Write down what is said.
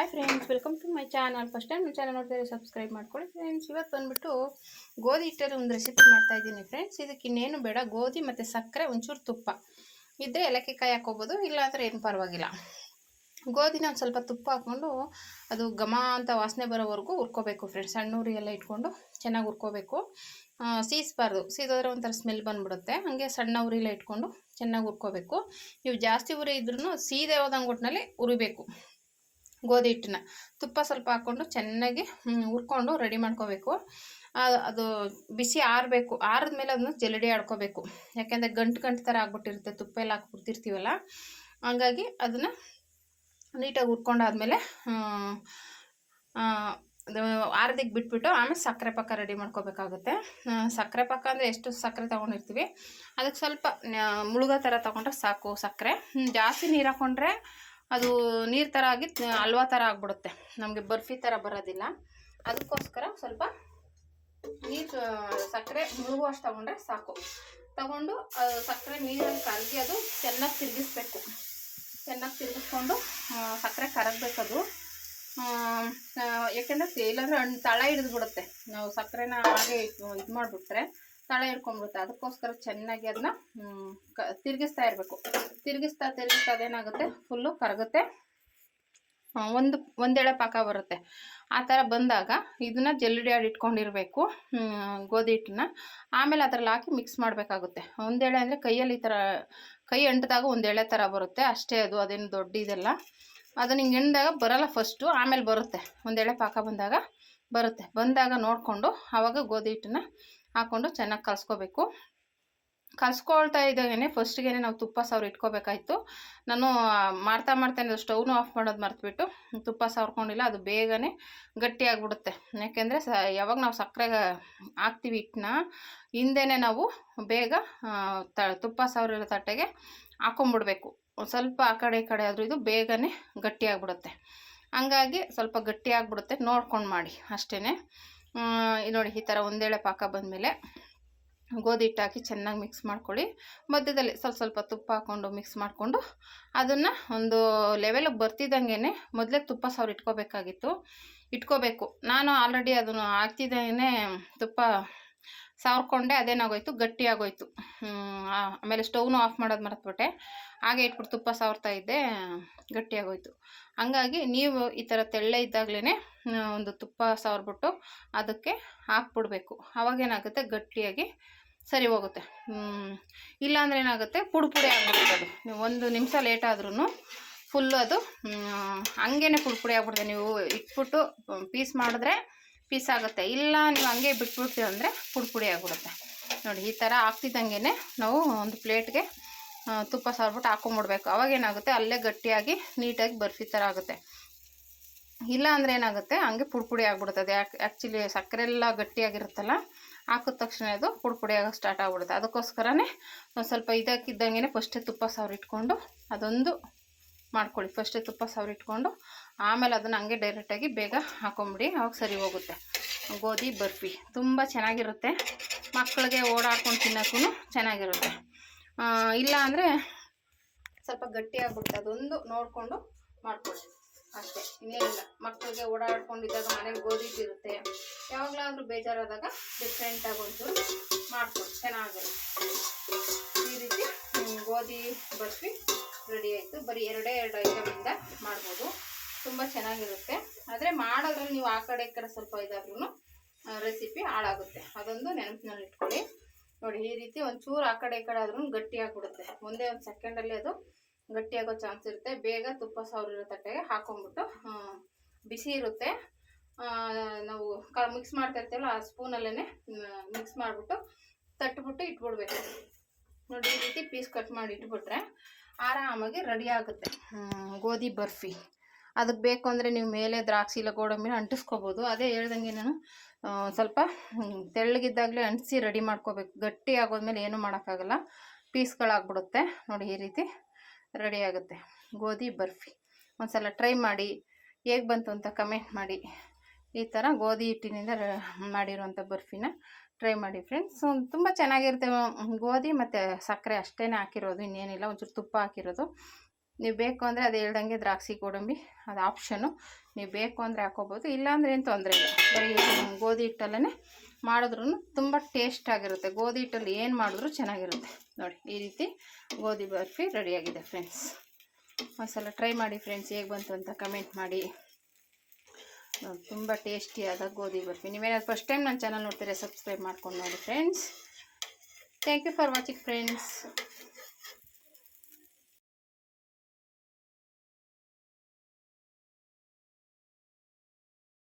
Hi friends welcome to my channel first time ನನ್ನ channel ನೋಡ್ತಾರೆ subscribe ಮಾಡ್ಕೊಳ್ಳಿ friends ಇವತ್ತು ಬಂದುಬಿಟ್ಟು ಗೋಧಿ ಹಿಟ್ಟಲ್ಲಿ ಒಂದು ರೆಸಿಪಿ ಮಾಡ್ತಾ ಇದ್ದೀನಿ ಫ್ರೆಂಡ್ಸ್ ಇದಕ್ಕೆ ಇನ್ನೇನು ಬೇಡ, ಗೋಧಿ ಮತ್ತು ಸಕ್ಕರೆ ಒಂಚೂರು ತುಪ್ಪ. ಇದ್ದರೆ ಏಲಕ್ಕಿ ಕಾಯಿ ಹಾಕೋಬೋದು ಇಲ್ಲಾಂದರೆ ಏನು ಪರವಾಗಿಲ್ಲ. ಗೋಧಿನ ಒಂದು ಸ್ವಲ್ಪ ತುಪ್ಪ ಹಾಕ್ಕೊಂಡು ಅದು ಘಮ ಅಂತ ವಾಸನೆ ಬರೋವರೆಗೂ ಹುರ್ಕೋಬೇಕು ಫ್ರೆಂಡ್ಸ್ ಸಣ್ಣ ಎಲ್ಲ ಇಟ್ಕೊಂಡು ಚೆನ್ನಾಗಿ ಹುರ್ಕೋಬೇಕು. ಸೀಸ್ಬಾರ್ದು. ಸೀದೋದ್ರೆ ಒಂಥರ ಸ್ಮೆಲ್ ಬಂದುಬಿಡುತ್ತೆ. ಹಾಗೆ ಸಣ್ಣ ಉರಿಲ್ಲ ಇಟ್ಕೊಂಡು ಚೆನ್ನಾಗಿ ಹುರ್ಕೋಬೇಕು. ನೀವು ಜಾಸ್ತಿ ಉರಿ ಇದ್ರೂ ಸೀದೆ ಹೋದಂಗೆ ಒಟ್ಟಿನಲ್ಲಿ ಉರಿಬೇಕು. ಗೋಧಿ ಹಿಟ್ಟನ್ನ. ತುಪ್ಪ ಸ್ವಲ್ಪ ಹಾಕ್ಕೊಂಡು ಚೆನ್ನಾಗಿ ಹುರ್ಕೊಂಡು ರೆಡಿ ಮಾಡ್ಕೋಬೇಕು. ಅದು ಬಿಸಿ ಆರಬೇಕು, ಆರಿದ್ಮೇಲೆ ಅದನ್ನು ಜಲಡಿ ಆಡ್ಕೋಬೇಕು. ಯಾಕೆಂದರೆ ಗಂಟು ಗಂಟು ಥರ ಆಗ್ಬಿಟ್ಟಿರುತ್ತೆ, ತುಪ್ಪ ಎಲ್ಲ ಹಾಕ್ಬಿಡ್ತಿರ್ತೀವಲ್ಲ. ಹಂಗಾಗಿ ಅದನ್ನು ನೀಟಾಗಿ ಹುರ್ಕೊಂಡಾದ್ಮೇಲೆ ಆರದಿಗೆ ಬಿಟ್ಬಿಟ್ಟು ಆಮೇಲೆ ಸಕ್ಕರೆ ಪಾಕ ರೆಡಿ ಮಾಡ್ಕೋಬೇಕಾಗುತ್ತೆ. ಸಕ್ಕರೆ ಪಾಕ ಅಂದರೆ ಎಷ್ಟು ಸಕ್ಕರೆ ತೊಗೊಂಡಿರ್ತೀವಿ? ಅದಕ್ಕೆ ಸ್ವಲ್ಪ ಮುಳುಗೋ ಥರ ತೊಗೊಂಡ್ರೆ ಸಾಕು ಸಕ್ಕರೆ. ಜಾಸ್ತಿ ನೀರು ಹಾಕ್ಕೊಂಡ್ರೆ ಅದು ನೀರು ಥರ ಆಗಿ ಹಲ್ವಾ ಥರ ಆಗ್ಬಿಡುತ್ತೆ. ನಮಗೆ ಬರ್ಫಿ ಥರ ಬರೋದಿಲ್ಲ. ಅದಕ್ಕೋಸ್ಕರ ಸ್ವಲ್ಪ ನೀರು ಸಕ್ಕರೆ ಮುಳುಗುವಷ್ಟು ತಗೊಂಡ್ರೆ ಸಾಕು. ತಗೊಂಡು ಸಕ್ಕರೆ ನೀರಲ್ಲಿ ಕರಗಿ ಅದು ಚೆನ್ನಾಗಿ ತಿರುಗಿಸ್ಬೇಕು. ಚೆನ್ನಾಗಿ ತಿರುಗಿಸ್ಕೊಂಡು ಸಕ್ಕರೆ ಕರಗಬೇಕದು. ಯಾಕೆಂದರೆ ಇಲ್ಲಾಂದ್ರೆ ಹಣ್ಣು ತಳ ಹಿಡಿದ್ಬಿಡುತ್ತೆ. ನಾವು ಸಕ್ಕರೆನ ಹಾಗೆ ಇದು ಮಾಡಿಬಿಟ್ರೆ ತಳ ಹಿಡ್ಕೊಂಡ್ಬಿಡುತ್ತೆ ಅದಕ್ಕೋಸ್ಕರ ಚೆನ್ನಾಗಿ ಅದನ್ನ ತಿರುಗಿಸ್ತಾ ಇರಬೇಕು. ತಿರುಗಿಸ್ತಾ ತಿರುಗಿಸ್ತಾ ಅದೇನಾಗುತ್ತೆ? ಫುಲ್ಲು ಕರಗುತ್ತೆ. ಒಂದು, ಒಂದೆಳೆ ಪಾಕ ಬರುತ್ತೆ. ಆ ಥರ ಬಂದಾಗ ಇದನ್ನ ಜಲ್ಲಡಿ ಆಡಿ ಇಟ್ಕೊಂಡಿರಬೇಕು ಗೋಧಿ ಹಿಟ್ಟನ್ನ. ಆಮೇಲೆ ಅದ್ರಲ್ಲಿ ಹಾಕಿ ಮಿಕ್ಸ್ ಮಾಡಬೇಕಾಗುತ್ತೆ. ಒಂದೆಳೆ ಅಂದರೆ ಕೈಯಲ್ಲಿ ಈ ಥರ, ಕೈ ಅಂಟಿದಾಗ ಒಂದೆಳೆ ಥರ ಬರುತ್ತೆ. ಅಷ್ಟೇ ಅದು, ಅದೇನು ದೊಡ್ಡ ಇದೆಲ್ಲ. ಅದನ್ನ ಹಿಂಗೆ ಎಣ್ದಾಗ ಬರಲ್ಲ ಫಸ್ಟು ಆಮೇಲೆ ಬರುತ್ತೆ. ಒಂದೆಳೆ ಪಾಕ ಬಂದಾಗ ಬರುತ್ತೆ. ಬಂದಾಗ ನೋಡಿಕೊಂಡು ಆವಾಗ ಗೋಧಿ ಹಿಟ್ಟನ್ನ ಹಾಕ್ಕೊಂಡು ಚೆನ್ನಾಗಿ ಕಲಿಸ್ಕೋಬೇಕು. ಕಲ್ಸ್ಕೊಳ್ತಾ ಇದ್ದಾಗೇ ಫಸ್ಟಿಗೆ ನಾವು ತುಪ್ಪ, ಸಾವಿರ ಇಟ್ಕೋಬೇಕಾಯಿತು. ನಾನು ಮಾಡ್ತಾ ಮಾಡ್ತಾನೆ ಸ್ಟವ್ನು ಆಫ್ ಮಾಡೋದು ಮರ್ತುಬಿಟ್ಟು ತುಪ್ಪ ಸಾವಿರ್ಕೊಂಡಿಲ್ಲ ಅದು ಬೇಗನೆ ಗಟ್ಟಿ ಆಗಿಬಿಡುತ್ತೆ. ಯಾಕೆಂದರೆ ಸ, ಯಾವಾಗ ನಾವು ಸಕ್ಕರೆ ಹಾಕ್ತೀವಿ ಹಿಟ್ಟನ್ನ, ಹಿಂದೆನೇ ನಾವು ಬೇಗ ತ, ತುಪ್ಪ, ಸಾವಿರ ತಟ್ಟೆಗೆ ಹಾಕೊಂಬಿಡ್ಬೇಕು. ಸ್ವಲ್ಪ ಆ ಕಡೆ ಈ ಕಡೆ ಆದರೂ ಇದು ಬೇಗನೆ ಗಟ್ಟಿ ಆಗಿಬಿಡುತ್ತೆ. ಹಂಗಾಗಿ ಸ್ವಲ್ಪ ಗಟ್ಟಿ ಆಗಿಬಿಡುತ್ತೆ. ನೋಡ್ಕೊಂಡು ಮಾಡಿ ಅಷ್ಟೇ ನೋಡಿ, ಈ ಥರ ಒಂದೇಳೆ ಪಾಕ ಬಂದಮೇಲೆ ಗೋಧಿ ಹಿಟ್ಟು ಹಾಕಿ ಚೆನ್ನಾಗಿ ಮಿಕ್ಸ್ ಮಾಡ್ಕೊಳ್ಳಿ. ಮಧ್ಯದಲ್ಲಿ ಸ್ವಲ್ಪ ಸ್ವಲ್ಪ ತುಪ್ಪ ಹಾಕ್ಕೊಂಡು ಮಿಕ್ಸ್ ಮಾಡಿಕೊಂಡು ಅದನ್ನು ಒಂದು ಲೆವೆಲಿಗೆ ಬರ್ತಿದ್ದಂಗೆ ಮೊದಲೇ ತುಪ್ಪ ಸಾವಿರ ಇಟ್ಕೋಬೇಕಾಗಿತ್ತು. ಇಟ್ಕೋಬೇಕು. ನಾನು ಆಲ್ರೆಡಿ ಅದನ್ನು ಹಾಕ್ತಿದ್ದಂಗೆ ತುಪ್ಪ ಸಾವಿರ್ಕೊಂಡೆ ಅದೇನಾಗೋಯ್ತು ಗಟ್ಟಿ ಆಗೋಯ್ತು ಆಮೇಲೆ ಸ್ಟೌವ್ನು ಆಫ್ ಮಾಡೋದು ಮರೆತ್ಬಿಟ್ಟೆ. ಹಾಗೆ ಇಟ್ಬಿಟ್ಟು ತುಪ್ಪ ಸವರ್ತಾ ಇದ್ದೆ ಗಟ್ಟಿ ಆಗೋಯ್ತು ಹಂಗಾಗಿ ನೀವು ಈ ಥರ ತೆಳ್ಳೆ ಇದ್ದಾಗಲೇ ಒಂದು ತುಪ್ಪ ಸವ್ರಿಬಿಟ್ಟು ಅದಕ್ಕೆ ಹಾಕ್ಬಿಡ್ಬೇಕು. ಅವಾಗೇನಾಗುತ್ತೆ ಗಟ್ಟಿಯಾಗಿ ಸರಿ ಹೋಗುತ್ತೆ. ಇಲ್ಲ ಇಲ್ಲಾಂದ್ರೆ ಏನಾಗುತ್ತೆ? ಪುಡಿ ಪುಡಿ ಆಗ್ಬಿಡುತ್ತೆ ಅದು ಒಂದು ನಿಮಿಷ ಲೇಟ್ ಆದ್ರೂ ಫುಲ್ಲು ಅದು ಹಂಗೇ ಪುಡಿ ಪುಡಿ ಆಗ್ಬಿಡುತ್ತೆ ನೀವು ಇಟ್ಬಿಟ್ಟು ಪೀಸ್ ಮಾಡಿದ್ರೆ ಪೀಸ್ ಆಗುತ್ತೆ. ಇಲ್ಲ, ನೀವು ಹಂಗೆ ಬಿಟ್ಬಿಡ್ತೀವಿ ಅಂದರೆ ಪುಡಿ ಪುಡಿ ಆಗಿಬಿಡುತ್ತೆ. ನೋಡಿ, ಈ ಥರ ಹಾಕ್ತಿದ್ದಂಗೆ ನಾವು ಒಂದು ಪ್ಲೇಟ್ಗೆ ತುಪ್ಪ ಸಾರ್ಬಿಟ್ಟು ಹಾಕೊಂಬಿಡ್ಬೇಕು. ಅವಾಗ ಏನಾಗುತ್ತೆ? ಅಲ್ಲೇ ಗಟ್ಟಿಯಾಗಿ, ನೀಟಾಗಿ ಬರ್ಫಿ ಥರ ಆಗುತ್ತೆ. ಇಲ್ಲ ಅಂದರೆ ಏನಾಗುತ್ತೆ? ಹಂಗೆ ಪುಡಿ ಪುಡಿ ಆಗಿಬಿಡುತ್ತೆ. ಅದು ಯಾಕೆ ಆ್ಯಕ್ಚುಲಿ ಸಕ್ಕರೆ ಎಲ್ಲ ಗಟ್ಟಿಯಾಗಿರುತ್ತಲ್ಲ, ಹಾಕಿದ ತಕ್ಷಣ ಅದು ಪುಡಿ ಪುಡಿ ಆಗೋಕೆ ಸ್ಟಾರ್ಟ್ ಆಗಿಬಿಡುತ್ತೆ. ಅದಕ್ಕೋಸ್ಕರನೇ ಒಂದು ಸ್ವಲ್ಪ ಇದಕ್ಕಿದ್ದಂಗೆ ಫಸ್ಟೇ ತುಪ್ಪ ಸಾವಿರ ಇಟ್ಕೊಂಡು ಅದೊಂದು ಮಾಡ್ಕೊಳ್ಳಿ. ಫಸ್ಟೇ ತುಪ್ಪ ಸವರಿಟ್ಕೊಂಡು ಆಮೇಲೆ ಅದನ್ನು ಹಂಗೆ ಡೈರೆಕ್ಟಾಗಿ ಬೇಗ ಹಾಕೊಂಬಿಡಿ. ಅವಾಗ ಸರಿ ಹೋಗುತ್ತೆ. ಗೋಧಿ, ಬರ್ಫಿ ತುಂಬ ಚೆನ್ನಾಗಿರುತ್ತೆ. ಮಕ್ಕಳಿಗೆ ಓಡಾಡ್ಕೊಂಡು ತಿನ್ನೋಕ್ಕೂ ಚೆನ್ನಾಗಿರುತ್ತೆ. ಇಲ್ಲ ಅಂದರೆ ಸ್ವಲ್ಪ ಗಟ್ಟಿ ಆಗ್ಬಿಡುತ್ತೆ. ಅದೊಂದು ನೋಡಿಕೊಂಡು ಮಾಡ್ಕೊಳ್ಳಿ. ಅಷ್ಟೇ. ಇನ್ನೇನಿಲ್ಲ. ಮಕ್ಕಳಿಗೆ ಓಡಾಡ್ಕೊಂಡಿದ್ದಾಗ ಮನೇಲಿ ಗೋಧಿ ಹಿಟ್ಟು ಇರುತ್ತೆ ಯಾವಾಗಲಾದ್ರೂ ಬೇಜಾರಾದಾಗ ಡಿಫ್ರೆಂಟಾಗಿ ಒಂಚೂರು ಮಾಡ್ಕೊಳ್ಳಿ. ಚೆನ್ನಾಗಿರುತ್ತೆ. ಈ ರೀತಿ ಗೋಧಿ, ಬರ್ಫಿ ರೆಡಿ ಆಯಿತು. ಬರೀ ಎರಡೇ ಎರಡು ಐಟಮಿಂದ ಮಾಡ್ಬೋದು. ತುಂಬ ಚೆನ್ನಾಗಿರುತ್ತೆ. ಆದರೆ ಮಾಡೋದ್ರಲ್ಲಿ ನೀವು ಆ ಕಡೆ ಈ ಕಡೆ ಸ್ವಲ್ಪ ಇದಾದ್ರೂ ರೆಸಿಪಿ ಹಾಳಾಗುತ್ತೆ. ಅದೊಂದು ನೆನಪಿನಲ್ಲಿ ಇಟ್ಕೊಳ್ಳಿ. ನೋಡಿ, ಈ ರೀತಿ ಒಂಚೂರು ಆ ಕಡೆ ಈ ಕಡೆ ಆದ್ರೂ ಗಟ್ಟಿಯಾಗಿಬಿಡುತ್ತೆ ಒಂದೇ ಒಂದು ಸೆಕೆಂಡಲ್ಲಿ ಅದು ಗಟ್ಟಿಯಾಗೋ ಚಾನ್ಸ್ ಇರುತ್ತೆ. ಬೇಗ ತುಪ್ಪ ಸಾವಿರ ತಟ್ಟೆಗೆ ಹಾಕೊಂಡ್ಬಿಟ್ಟು ಬಿಸಿ ಇರುತ್ತೆ. ನಾವು ಕ ಮಿಕ್ಸ್ ಮಾಡ್ತಾ ಇರ್ತೀವಲ್ಲ, ಆ ಸ್ಪೂನಲ್ಲೇ ಮಿಕ್ಸ್ ಮಾಡಿಬಿಟ್ಟು ತಟ್ಬಿಟ್ಟು ಇಟ್ಬಿಡ್ಬೇಕು. ನೋಡಿ, ಈ ರೀತಿ ಪೀಸ್ ಕಟ್ ಮಾಡಿ ಇಟ್ಬಿಟ್ರೆ ಆರಾಮಾಗಿ ರೆಡಿ ಆಗುತ್ತೆ. ಗೋಧಿ ಬರ್ಫಿ. ಅದಕ್ಕೆ ಬೇಕು ಅಂದರೆ ನೀವು ಮೇಲೆ ದ್ರಾಕ್ಷಿ ಇಲ್ಲ ಗೋಡಂಬಿ ಅಂಟಿಸ್ಕೋಬೋದು. ಅದೇ ಹೇಳ್ದಂಗೆ ನಾನು ಸ್ವಲ್ಪ ತೆಳ್ಳಗಿದ್ದಾಗಲೇ ಅಂಟಿಸಿ ರೆಡಿ ಮಾಡ್ಕೋಬೇಕು. ಗಟ್ಟಿ ಆಗೋದ್ಮೇಲೆ ಏನೂ ಮಾಡೋಕ್ಕಾಗಲ್ಲ. ಪೀಸ್ಗಳಾಗ್ಬಿಡುತ್ತೆ. ನೋಡಿ ಈ ರೀತಿ ರೆಡಿ ಆಗುತ್ತೆ. ಗೋಧಿ ಬರ್ಫಿ. ಒಂದ್ಸಲ ಟ್ರೈ ಮಾಡಿ, ಹೇಗೆ ಬಂತು ಅಂತ ಕಮೆಂಟ್ ಮಾಡಿ. ಈ ಥರ ಗೋಧಿ ಹಿಟ್ಟಿನಿಂದ ಮಾಡಿರುವಂಥ ಬರ್ಫಿನ ಟ್ರೈ ಮಾಡಿ ಫ್ರೆಂಡ್ಸ್ ತುಂಬ ಚೆನ್ನಾಗಿರುತ್ತೆ. ಗೋಧಿ ಮತ್ತು ಸಕ್ಕರೆ ಅಷ್ಟೇ ಹಾಕಿರೋದು, ಇನ್ನೇನಿಲ್ಲ. ಒಂಚೂರು ತುಪ್ಪ ಹಾಕಿರೋದು. ನೀವು ಬೇಕು ಅಂದರೆ ಅದು ಹೇಳ್ದಂಗೆ ದ್ರಾಕ್ಷಿ, ಗೋಡಂಬಿ, ಅದು ಆಪ್ಷನು ನೀವು ಬೇಕು ಅಂದರೆ ಹಾಕೋಬೋದು. ಇಲ್ಲಾಂದ್ರೆ ಏನು ತೊಂದರೆ ಇಲ್ಲ. ಬರೀ ಗೋಧಿ ಹಿಟ್ಟಲ್ಲೇ ಮಾಡಿದ್ರೂ ತುಂಬ ಟೇಸ್ಟ್ ಆಗಿರುತ್ತೆ. ಗೋಧಿ ಹಿಟ್ಟಲ್ಲಿ ಏನು ಮಾಡಿದ್ರೂ ಚೆನ್ನಾಗಿರುತ್ತೆ. ನೋಡಿ, ಈ ರೀತಿ ಗೋಧಿ ಬರ್ಫಿ ರೆಡಿಯಾಗಿದೆ ಫ್ರೆಂಡ್ಸ್ ಒಂದ್ಸಲ ಟ್ರೈ ಮಾಡಿ ಫ್ರೆಂಡ್ಸ್ ಹೇಗೆ ಬಂತು ಅಂತ ಕಮೆಂಟ್ ಮಾಡಿ. ತುಂಬ ಟೇಸ್ಟಿಯಾದ ಗೋಧಿ ಬರ್ಫಿ ನೀವೇನಾದ್ರು ಫಸ್ಟ್ ಟೈಮ್ ನನ್ನ ಚಾನಲ್ ನೋಡ್ತೀರಾ ಸಬ್ಸ್ಕ್ರೈಬ್ ಮಾಡ್ಕೊಂಡು ನೋಡಿ friends thank you for watching friends